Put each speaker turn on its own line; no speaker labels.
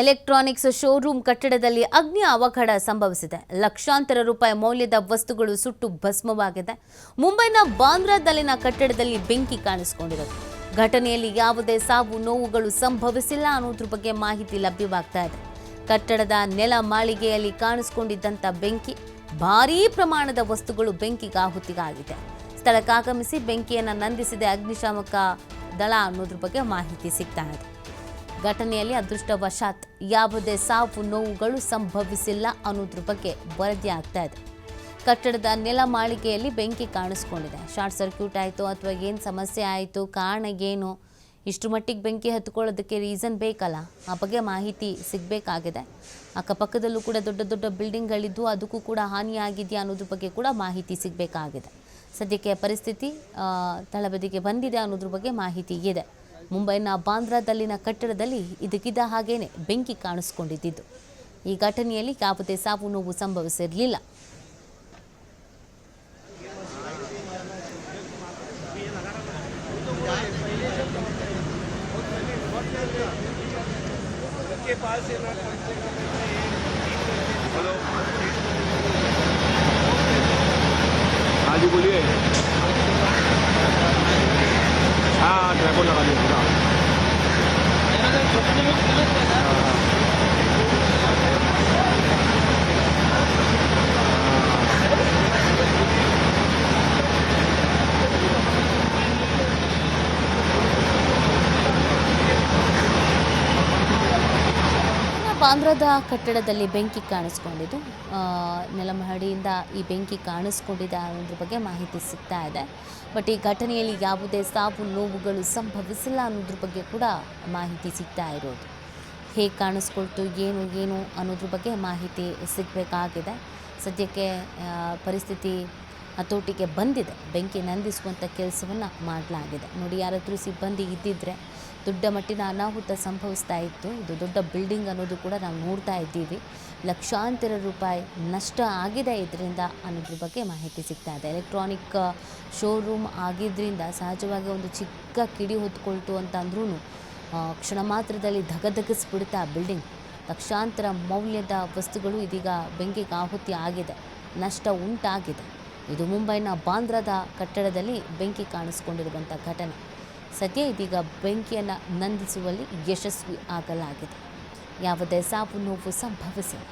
Electronics showroom ಕಟ್ಟಡದಲ್ಲಿ ಅಗ್ನಿ ಅವಘಡ ಸಂಭವಿಸಿದೆ. ಲಕ್ಷಾಂತರ ರೂಪಾಯಿ ಮೌಲ್ಯದ ವಸ್ತುಗಳು ಸುಟ್ಟು ಭಸ್ಮವಾಗಿದೆ. ಮುಂಬೈನ ಬಾಂದ್ರಾದಲ್ಲಿನ ಕಟ್ಟಡದಲ್ಲಿ ಬೆಂಕಿ ಕಾಣಿಸಿಕೊಂಡಿದೆ. ಘಟನೆಯಲ್ಲಿ ಯಾವುದೇ ಸಾವು ನೋವುಗಳು ಸಂಭವಿಸಿಲ್ಲ ಅನ್ನೋದ್ರ ಬಗ್ಗೆ ಮಾಹಿತಿ ಲಭ್ಯವಾಗ್ತಾ ಇದೆ. ಕಟ್ಟಡದ ನೆಲ ಮಾಳಿಗೆಯಲ್ಲಿ ಕಾಣಿಸಿಕೊಂಡಿದ್ದಂಥ ಬೆಂಕಿ, ಭಾರೀ ಪ್ರಮಾಣದ ವಸ್ತುಗಳು ಬೆಂಕಿಗೆ ಆಹುತಿಗಾಗಿದೆ ಸ್ಥಳಕ್ಕಾಗಮಿಸಿ ಬೆಂಕಿಯನ್ನು ನಂದಿಸಿದೆ ಅಗ್ನಿಶಾಮಕ ದಳ ಅನ್ನೋದ್ರ ಬಗ್ಗೆ ಮಾಹಿತಿ ಸಿಗ್ತಾ ಇದೆ. ಘಟನೆಯಲ್ಲಿ ಅದೃಷ್ಟವಶಾತ್ ಯಾವುದೇ ಸಾವು ನೋವುಗಳು ಸಂಭವಿಸಿಲ್ಲ ಅನ್ನೋದ್ರ ಬಗ್ಗೆ ವರದಿ ಆಗ್ತಾ ಇದೆ. ಕಟ್ಟಡದ ನೆಲ ಮಾಳಿಗೆಯಲ್ಲಿ ಬೆಂಕಿ ಕಾಣಿಸ್ಕೊಂಡಿದೆ. ಶಾರ್ಟ್ ಸರ್ಕ್ಯೂಟ್ ಆಯಿತು ಅಥವಾ ಏನು ಸಮಸ್ಯೆ ಆಯಿತು, ಕಾರಣ ಏನು, ಇಷ್ಟು ಮಟ್ಟಿಗೆ ಬೆಂಕಿ ಹತ್ಕೊಳ್ಳೋದಕ್ಕೆ ರೀಸನ್ ಬೇಕಲ್ಲ? ಆ ಬಗ್ಗೆ ಮಾಹಿತಿ ಸಿಗಬೇಕಾಗಿದೆ. ಅಕ್ಕಪಕ್ಕದಲ್ಲೂ ಕೂಡ ದೊಡ್ಡ ದೊಡ್ಡ ಬಿಲ್ಡಿಂಗ್ಗಳಿದ್ದು ಅದಕ್ಕೂ ಕೂಡ ಹಾನಿಯಾಗಿದೆಯಾ ಅನ್ನೋದ್ರ ಬಗ್ಗೆ ಕೂಡ ಮಾಹಿತಿ ಸಿಗಬೇಕಾಗಿದೆ. ಸದ್ಯಕ್ಕೆ ಪರಿಸ್ಥಿತಿ ತಳಬದಿಗೆ ಬಂದಿದೆ ಅನ್ನೋದ್ರ ಬಗ್ಗೆ ಮಾಹಿತಿ ಇದೆ. ಮುಂಬೈನ ಬಾಂದ್ರಾದಲ್ಲಿನ ಕಟ್ಟಡದಲ್ಲಿ ಇದಕ್ಕಿದ್ದ ಹಾಗೇನೆ ಬೆಂಕಿ ಕಾಣಿಸಿಕೊಂಡಿದ್ದು ಈ ಘಟನೆಯಲ್ಲಿ ಯಾವುದೇ ಸಾವು ನೋವು ಸಂಭವಿಸಿರಲಿಲ್ಲ. ಬಾಂದ್ರಾದ ಕಟ್ಟಡದಲ್ಲಿ ಬೆಂಕಿ ಕಾಣಿಸ್ಕೊಂಡಿದ್ದು ನೆಲಮಹಡಿಯಿಂದ ಈ ಬೆಂಕಿ ಕಾಣಿಸ್ಕೊಂಡಿದೆ ಅನ್ನೋದ್ರ ಬಗ್ಗೆ ಮಾಹಿತಿ ಸಿಗ್ತಾ ಇದೆ. ಬಟ್ ಈ ಘಟನೆಯಲ್ಲಿ ಯಾವುದೇ ಸಾವು ನೋವುಗಳು ಸಂಭವಿಸಿಲ್ಲ ಅನ್ನೋದ್ರ ಬಗ್ಗೆ ಕೂಡ ಮಾಹಿತಿ ಸಿಗ್ತಾ ಇರೋದು. ಹೇಗೆ ಕಾಣಿಸ್ಕೊಳ್ತು, ಏನು ಏನು ಅನ್ನೋದ್ರ ಬಗ್ಗೆ ಮಾಹಿತಿ ಸಿಗಬೇಕಾಗಿದೆ. ಸದ್ಯಕ್ಕೆ ಪರಿಸ್ಥಿತಿ ಹತೋಟಿಗೆ ಬಂದಿದೆ. ಬೆಂಕಿ ನಂದಿಸುವಂಥ ಕೆಲಸವನ್ನು ಮಾಡಲಾಗಿದೆ. ನೋಡಿ, ಯಾರಾದರೂ ಸಿಬ್ಬಂದಿ ಇದ್ದಿದ್ರೆ ದೊಡ್ಡ ಮಟ್ಟಿನ ಅನಾಹುತ ಸಂಭವಿಸ್ತಾ ಇತ್ತು. ಇದು ದೊಡ್ಡ ಬಿಲ್ಡಿಂಗ್ ಅನ್ನೋದು ಕೂಡ ನಾವು ನೋಡ್ತಾ ಇದ್ದೀವಿ. ಲಕ್ಷಾಂತರ ರೂಪಾಯಿ ನಷ್ಟ ಆಗಿದೆ ಇದರಿಂದ ಅನ್ನೋದ್ರ ಬಗ್ಗೆ ಮಾಹಿತಿ ಸಿಗ್ತಾ ಇದೆ. ಎಲೆಕ್ಟ್ರಾನಿಕ್ ಶೋರೂಮ್ ಆಗಿದ್ದರಿಂದ ಸಹಜವಾಗಿ ಒಂದು ಚಿಕ್ಕ ಕಿಡಿ ಹೊತ್ಕೊಳ್ತು ಅಂತ ಅಂದ್ರೂ ಕ್ಷಣ ಮಾತ್ರದಲ್ಲಿ ಆ ಬಿಲ್ಡಿಂಗ್. ಲಕ್ಷಾಂತರ ಮೌಲ್ಯದ ವಸ್ತುಗಳು ಇದೀಗ ಬೆಂಕಿಗೆ ಆಹುತಿ ಆಗಿದೆ. ನಷ್ಟ ಉಂಟಾಗಿದೆ. ಇದು ಮುಂಬೈನ ಬಾಂದ್ರಾದ ಕಟ್ಟಡದಲ್ಲಿ ಬೆಂಕಿ ಕಾಣಿಸಿಕೊಂಡಿರುವಂಥ ಘಟನೆ. ಸದ್ಯ ಇದೀಗ ಬೆಂಕಿಯನ್ನು ನಂದಿಸುವಲ್ಲಿ ಯಶಸ್ವಿ ಆಗಲಾಗಿದೆ. ಯಾವುದೇ ಸಾವು ನೋವು ಸಂಭವಿಸಿಲ್ಲ.